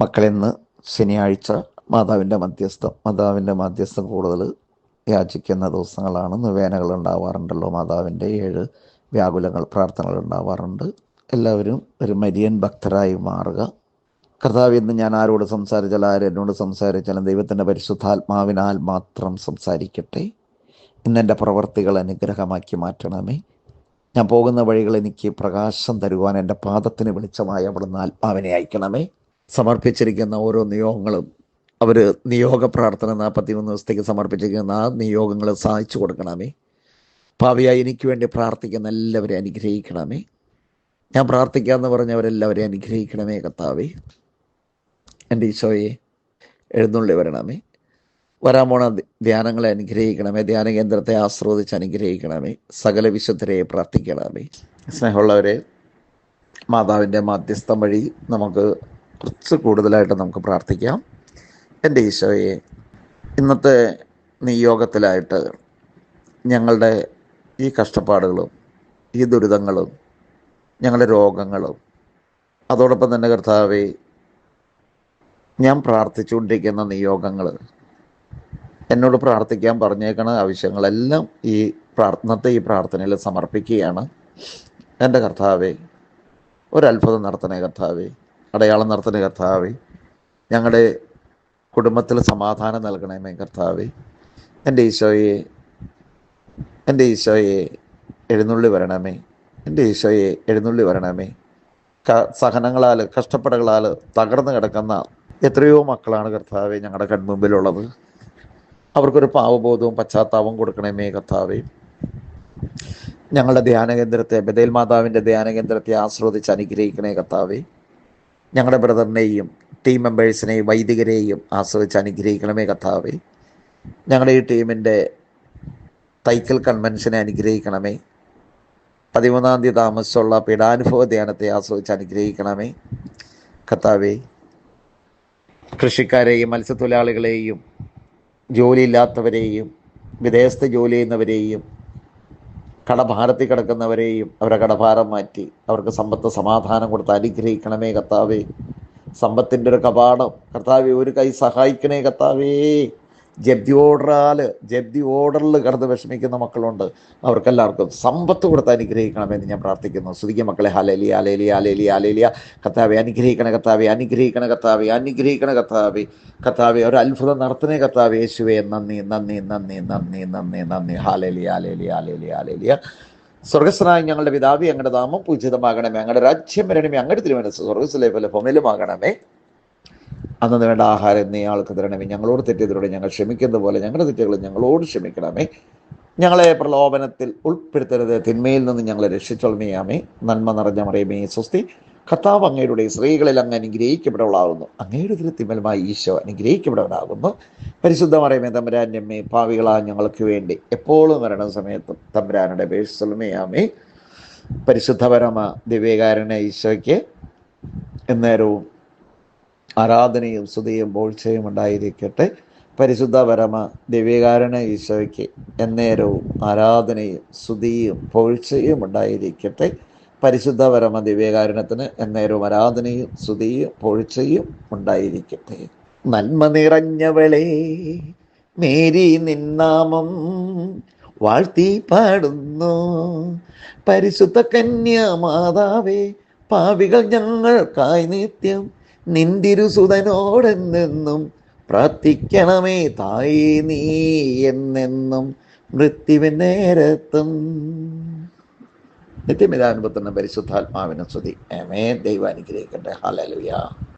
മക്കളിന്ന് ശനിയാഴ്ച മാതാവിന്റെ മധ്യസ്ഥം മാതാവിന്റെ മധ്യസ്ഥം കൂടുതൽ യാചിക്കുന്ന ദിവസങ്ങളാണ്. നിവേനകൾ ഉണ്ടാവാറുണ്ടല്ലോ. മാതാവിന്റെ ഏഴ് വ്യാകുലങ്ങൾ പ്രാർത്ഥനകൾ ഉണ്ടാവാറുണ്ട്. എല്ലാവരും ഒരു മരിയൻ ഭക്തരായി മാറുക. കർത്താവ് ഇന്ന് ഞാൻ ആരോട് സംസാരിച്ചാൽ ആര് എന്നോട് സംസാരിച്ചാലും ദൈവത്തിന്റെ പരിശുദ്ധാത്മാവിനാൽ മാത്രം സംസാരിക്കട്ടെ. ഇന്നെന്റെ പ്രവർത്തികൾ അനുഗ്രഹമാക്കി മാറ്റണമേ. ഞാൻ പോകുന്ന വഴികൾ എനിക്ക് പ്രകാശം തരുവാൻ എന്റെ പാദത്തിന് വെളിച്ചമായി അവിടുന്ന് ആത്മാവിനെ അയക്കണമേ. സമർപ്പിച്ചിരിക്കുന്ന ഓരോ നിയോഗങ്ങളും. അവർ നിയോഗ പ്രാർത്ഥന നാൽപ്പത്തി മൂന്ന് ദിവസത്തേക്ക് സമർപ്പിച്ചിരിക്കുന്ന ആ നിയോഗങ്ങൾ സാധിച്ചു കൊടുക്കണമേ. ഭാവിയായി എനിക്ക് വേണ്ടി പ്രാർത്ഥിക്കുന്ന എല്ലാവരെയും അനുഗ്രഹിക്കണമേ. ഞാൻ പ്രാർത്ഥിക്കാമെന്ന് പറഞ്ഞവരെല്ലാവരെയും അനുഗ്രഹിക്കണമേ കത്താവേ എന്റെ ഈശോയെ എഴുന്നള്ളി വരണമേ. വരാൻ പോണ ധ്യാനങ്ങളെ അനുഗ്രഹിക്കണമേ. ധ്യാന കേന്ദ്രത്തെ ആസ്വദിച്ച് അനുഗ്രഹിക്കണമേ. സകല വിശുദ്ധരെ പ്രാർത്ഥിക്കണമേ. സ്നേഹമുള്ളവരെ മാതാവിന്റെ മാധ്യസ്ഥം വഴി നമുക്ക് കുറച്ച് കൂടുതലായിട്ട് നമുക്ക് പ്രാർത്ഥിക്കാം. എന്റെ ഈശോയെ ഇന്നത്തെ നിയോഗത്തിലായിട്ട് ഞങ്ങളുടെ ഈ കഷ്ടപ്പാടുകളും ഈ ദുരിതങ്ങളും ഞങ്ങളുടെ രോഗങ്ങളും അതോടൊപ്പം തന്നെ കർത്താവെ ഞാൻ പ്രാർത്ഥിച്ചുകൊണ്ടിരിക്കുന്ന നിയോഗങ്ങൾ എന്നോട് പ്രാർത്ഥിക്കാൻ പറഞ്ഞേക്കണ ആവശ്യങ്ങളെല്ലാം ഈ പ്രാർത്ഥനത്തെ ഈ പ്രാർത്ഥനയിൽ സമർപ്പിക്കുകയാണ്. എന്റെ കർത്താവെ ഒരത്ഭുതം നടത്തണേ കർത്താവെ. അടയാളം നടത്തുന്ന കർത്താവെ ഞങ്ങളുടെ കുടുംബത്തിൽ സമാധാനം നൽകണമേ കർത്താവെ. എന്റെ ഈശോയെ എന്റെ ഈശോയെ എഴുന്നള്ളി വരണമേ. എന്റെ ഈശോയെ എഴുന്നള്ളി വരണമേ. സഹനങ്ങളാൽ കഷ്ടപ്പാടുകളാൽ തകർന്നു കിടക്കുന്ന എത്രയോ മക്കളാണ് കർത്താവെ ഞങ്ങളുടെ കൺമുമ്പിലുള്ളത്. അവർക്കൊരു പാവബോധവും പശ്ചാത്താപവും കൊടുക്കണമേ കർത്താവെ. ഞങ്ങളുടെ ധ്യാന കേന്ദ്രത്തെ ബദേൽ മാതാവിന്റെ ധ്യാന കേന്ദ്രത്തെ ആസ്വദിച്ച് അനുഗ്രഹിക്കണേ കർത്താവെ. ഞങ്ങളുടെ ബ്രദറിനെയും ടീം മെമ്പേഴ്സിനെയും വൈദികരെയും ആസ്വദിച്ച് അനുഗ്രഹിക്കണമേ കഥാവേ ഞങ്ങളുടെ ഈ ടീമിന്റെ തൈക്കൽ കൺവെൻഷനെ അനുഗ്രഹിക്കണമേ. പതിമൂന്നാം തീയതി താമസിച്ചുള്ള പീഡാനുഭവ ധ്യാനത്തെ ആസ്വദിച്ച് അനുഗ്രഹിക്കണമേ കഥാവേ കൃഷിക്കാരെയും മത്സ്യത്തൊഴിലാളികളെയും ജോലിയില്ലാത്തവരെയും വിദേശത്ത് ജോലി ചെയ്യുന്നവരെയും കടഭാരത്തിൽ കിടക്കുന്നവരെയും അവരുടെ കടഭാരം മാറ്റി അവർക്ക് സമ്പത്ത് സമാധാനം കൊടുത്ത് അനുഗ്രഹിക്കണമേ കർത്താവേ. സമ്പത്തിന്റെ ഒരു കപാടം കർത്താവെ ഒരു കൈ സഹായിക്കണേ കർത്താവേ. ജപ്തി ഓർഡറാൽ ജപ്തി ഓർഡറിൽ കിടന്ന് വിഷമിക്കുന്ന മക്കളുണ്ട്. അവർക്കെല്ലാവർക്കും സമ്പത്ത് കൊടുത്ത് അനുഗ്രഹിക്കണമെന്ന് ഞാൻ പ്രാർത്ഥിക്കുന്നു. സ്തുതിക്കുക മക്കളെ. ഹലേലി അലേലി അലേലി അലേലിയ കത്താവെ അനുഗ്രഹിക്കണ കത്താവെ അനുഗ്രഹിക്കണ കത്താവെ അനുഗ്രഹിക്കണ കത്താവെ കത്താവെ ഒരു അത്ഭുതം നടത്തുന്ന കത്താവെ യേശുവെ. നന്ദി നന്ദി നന്ദി നന്ദി നന്ദി നന്ദി. ഹാലേലി അലേലി അലേലി അലേലിയ സ്വർഗസ്വനായ ഞങ്ങളുടെ പിതാവി ഞങ്ങളുടെ നാമം പൂജിതമാകണമേ. ഞങ്ങളുടെ രാജ്യം വരണമേ. അങ്ങയുടെ തിരുവനന്തപുരം സ്വർഗസിലെ പോലെ ഭൂമിയിലുമാകണമേ അന്നു വേണ്ട ആഹാരം നീ ആൾക്ക് തരണമേ. ഞങ്ങളോട് തെറ്റിയതിലൂടെ ഞങ്ങൾ ക്ഷമിക്കുന്ന പോലെ ഞങ്ങളുടെ തെറ്റുകൾ ഞങ്ങളോട് ക്ഷമിക്കണമേ. ഞങ്ങളെ പ്രലോഭനത്തിൽ ഉൾപ്പെടുത്തരുത്. തിന്മയിൽ നിന്ന് ഞങ്ങളെ രക്ഷിച്ചൊളമിയാമേ നന്മ നിറഞ്ഞ മറിയമേ സ്വസ്തി. കർത്താവ് അങ്ങയുടെ സ്ത്രീകളിൽ അങ്ങ് അനുഗ്രഹിക്കപ്പെടവളാകുന്നു അങ്ങയുടെ തിരുത്തിമലമായി ഈശോ അനുഗ്രഹിക്കപ്പെടവനാകുന്നു പരിശുദ്ധ മറിയമേ തമ്പുരാന്റെ അമ്മേ പാവികളാ ഞങ്ങൾക്ക് വേണ്ടി എപ്പോഴും വരണ സമയത്തും തമ്പുരാനുടെ പേഴ്സൊലമേയാമേ പരിശുദ്ധപരമ ദിവ്യകാരണ ഈശോയ്ക്ക് എന്നേരവും ആരാധനയും സ്തുതിയും ബോൾച്ചയും ഉണ്ടായിരിക്കട്ടെ. പരിശുദ്ധ പരമ ദിവ്യകാരണ ഈശോയ്ക്ക് എന്നേരവും ആരാധനയും സ്തുതിയും പോഴ്ചയും ഉണ്ടായിരിക്കട്ടെ. പരിശുദ്ധ പരമ ദിവ്യകാരണത്തിന് എന്നേരവും ആരാധനയും സ്തുതിയും പോഴ്ചയും ഉണ്ടായിരിക്കട്ടെ. നന്മ നിറഞ്ഞവളെ മേരി നിന്നാമം വാഴ്ത്തി പാടുന്നു. പരിശുദ്ധ കന്യാമാതാവേ പാവികൾ ഞങ്ങൾക്കായി നിത്യം നിന്തിരുസുതനോടെന്നെന്നും പ്രാർത്ഥിക്കണമേ തായേ നീ എന്നെന്നും മൃത്യുവിൻ നേരത്തും. നിത്യമിതാനുഭവത്തിന് പരിശുദ്ധാത്മാവിനെ സ്തുതി. ഏമേ ദൈവം അനുഗ്രഹിക്കട്ടെ. ഹലലുയ